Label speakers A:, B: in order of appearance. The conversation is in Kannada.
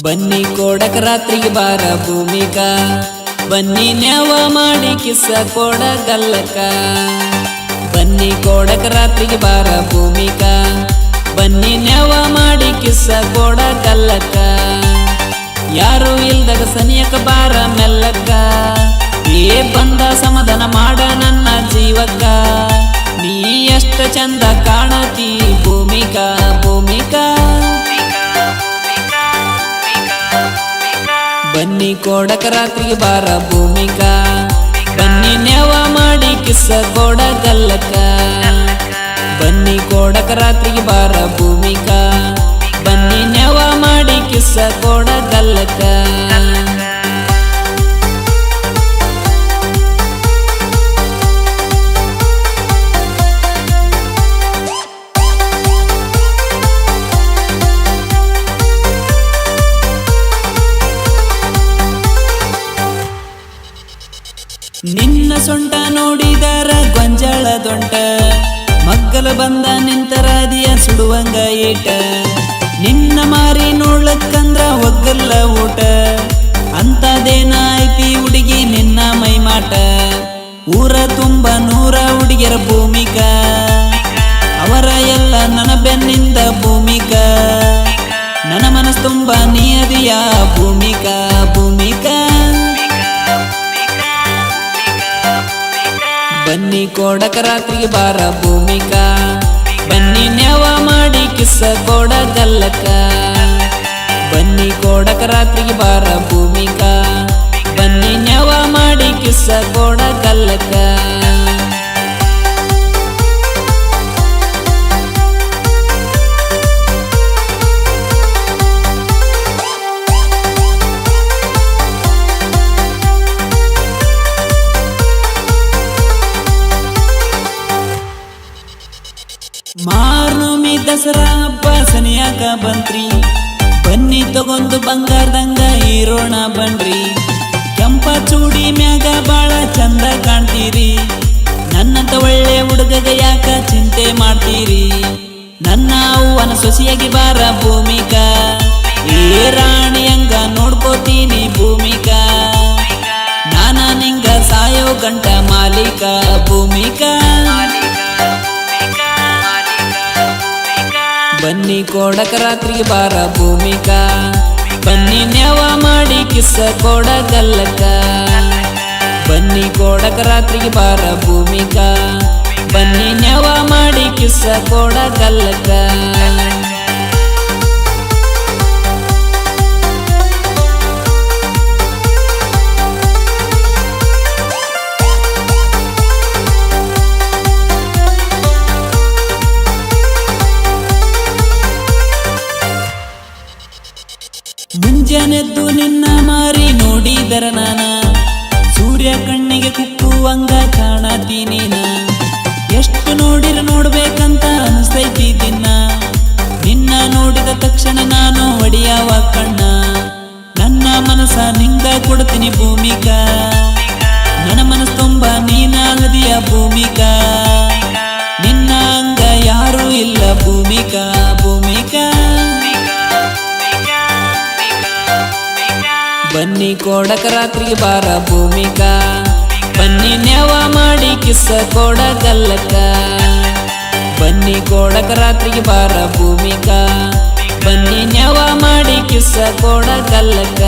A: ಬನ್ನಿ ಕೋಡಕ ರಾತ್ರಿಗೆ ಬಾರ ಭೂಮಿಕ. ಬನ್ನಿ ನ್ಯಾವ ಮಾಡಿ ಕಿಸ ಕೊಡಗಲ್ಲಕ. ಬನ್ನಿ ಕೊಡಕ ರಾತ್ರಿಗೆ ಬಾರ ಭೂಮಿಕ. ಬನ್ನಿ ನ್ಯಾವ ಮಾಡಿ ಕಿಸ ಕೊಡಗಲ್ಲಕ. ಯಾರು ಇಲ್ದಾಗ ಸನಿಯಕ ಬಾರ ಮೆಲ್ಲಕ್ಕ ಏ ಬಂದ ಸಮಾಧಾನ ಮಾಡ ನನ್ನ ಜೀವಕ್ಕ. ನೀ ಎಷ್ಟ ಚಂದ ಕಾಣತಿ ಭೂಮಿಕಾ ಭೂಮಿಕಾ. ಬನ್ನಿ ಕೊಡಕ ರಾತ್ರಿಗೆ ಬಾರ ಭೂಮಿಕಾ ಬನ್ನಿ ನೆವ ಮಾಡಿ ಕಿಸ್ಸ ಕೊಡಗಲ್ಲಕ ಬನ್ನಿ ಕೊಡಕ ರಾತ್ರಿಗೆ ಬಾರ ಭೂಮಿಕಾ ನಿನ್ನ ಸೊಂಟ ನೋಡಿದರ ಗೊಂಜಾಳ ದೊಂಟ. ಮಗ್ಗಲು ಬಂದ ನಿಂತರಾದಿಯ ಸುಡುವಂಗ ಏಟ ನಿನ್ನ ಮಾರಿ ನೋಡ್ಲಕ್ಕಂದ್ರ ಒಗ್ಗಲ್ಲ ಊಟ. ಅಂತದೇನಾಯ್ತಿ ಹುಡುಗಿ ನಿನ್ನ ಮೈಮಾಟ. ಊರ ತುಂಬ ನೂರ ಹುಡುಗಿಯರ ಭೂಮಿಕ. ಅವರ ಎಲ್ಲ ನನ್ನ ಬೆನ್ನಿಂದ ಭೂಮಿಕ. ನನ್ನ ಮನಸ್ಸು ತುಂಬ ನಿಯದಿಯ ಭೂಮಿಕ. ಬನ್ನಿ ಕೊಡಕ ರಾತ್ರಿಗೆ ಬಾರ ಭೂಮಿಕಾ. ಬನ್ನಿ ನೆವ ಮಾಡಿ ಕಿಸ್ಸ ಕೊಡಗಲ್ಲಕ ಬನ್ನಿ ಕೊಡಕ ರಾತ್ರಿಗೆ ಬಾರ ಭೂಮಿಕಾ. ಬನ್ನಿ ನೆವ ಮಾಡಿ ಕಿಸ್ಸ ಕೋಡ ಗಲ್ಲಕ ಮಾರ್ನೋಮಿ ದಸರಾ ಹಬ್ಬ ಸನಿಯಾಗ ಬಂತ್ರಿ ಬನ್ನಿ ತಗೊಂಡು ಬಂಗಾರದಂಗ ಇರೋಣ ಬನ್ರಿ. ಕೆಂಪ ಚೂಡಿ ಮ್ಯಾಗ ಬಾಳ ಚಂದ ಕಾಣ್ತೀರಿ. ನನ್ನಂತ ಒಳ್ಳೆ ಹುಡುಗಗ ಯಾಕ ಚಿಂತೆ ಮಾಡ್ತೀರಿ? ನನ್ನ ಅವ್ವನ ಸೊಸೆಯಾಗಿ ಬಾರ ಭೂಮಿಕಾ. ಏ ರಾಣಿಯಂಗ ನೋಡ್ಕೋತೀನಿ ಭೂಮಿಕಾ. ನಾನ ನಿಂಗ ಸಾಯೋ ಗಂಟ ಮಾಲೀಕ ಭೂಮಿಕಾ. ಬನ್ನಿ ಕೊಡಕ ರಾತ್ರಿಗೆ ಬಾರ ಭೂಮಿಕಾ. ಬನ್ನಿ ನೆವ ಮಾಡಿ ಕಿಸ್ಸ ಕೊಡಗಲ್ಲಕ. ಬನ್ನಿ ಕೊಡಕ ರಾತ್ರಿಗೆ ಬಾರ ಭೂಮಿಕಾ. ಬನ್ನಿ ನೆವ ಮಾಡಿ ಕಿಸ್ಸ ಕೋಡ ಮುಂಜಾನೆದ್ದು ನಿನ್ನ ಮಾರಿ ನೋಡಿದರ ನಾನ. ಸೂರ್ಯ ಕಣ್ಣಿಗೆ ಕುಕ್ಕುವಂಗ ಕಾಣತೀನಿ ನಾ. ಎಷ್ಟು ನೋಡಿರ ನೋಡ್ಬೇಕಂತ ಅನಿಸ್ತೈತಿ ದಿನ. ನಿನ್ನ ನೋಡಿದ ತಕ್ಷಣ ನಾನು ಒಡಿಯವ ಕಣ್ಣ. ನನ್ನ ಮನಸ್ಸ ನಿಂಗ ಕೊಡ್ತೀನಿ ಭೂಮಿಕಾ. ನನ್ನ ಮನಸ್ಸು ತುಂಬ ನೀನಾಗದಿಯ ಭೂಮಿಕಾ. ಬನ್ನಿ ಕೊಡಕ ರಾತ್ರಿ ಬಾರ ಭೂಮಿಕಾ. ಬನ್ನಿ ನೆವ ಮಾಡಿ ಕಿಸ್ಸ ಕೋಡ ಗಲ್ಲಕ ಬನ್ನಿ ಕೊಡಕ ರಾತ್ರಿ ಬಾರ ಭೂಮಿಕಾ. ಬನ್ನಿ ನೆವ ಮಾಡಿ ಕಿಸ್ಸ ಕೋಡ ಗಲ್ಲಕ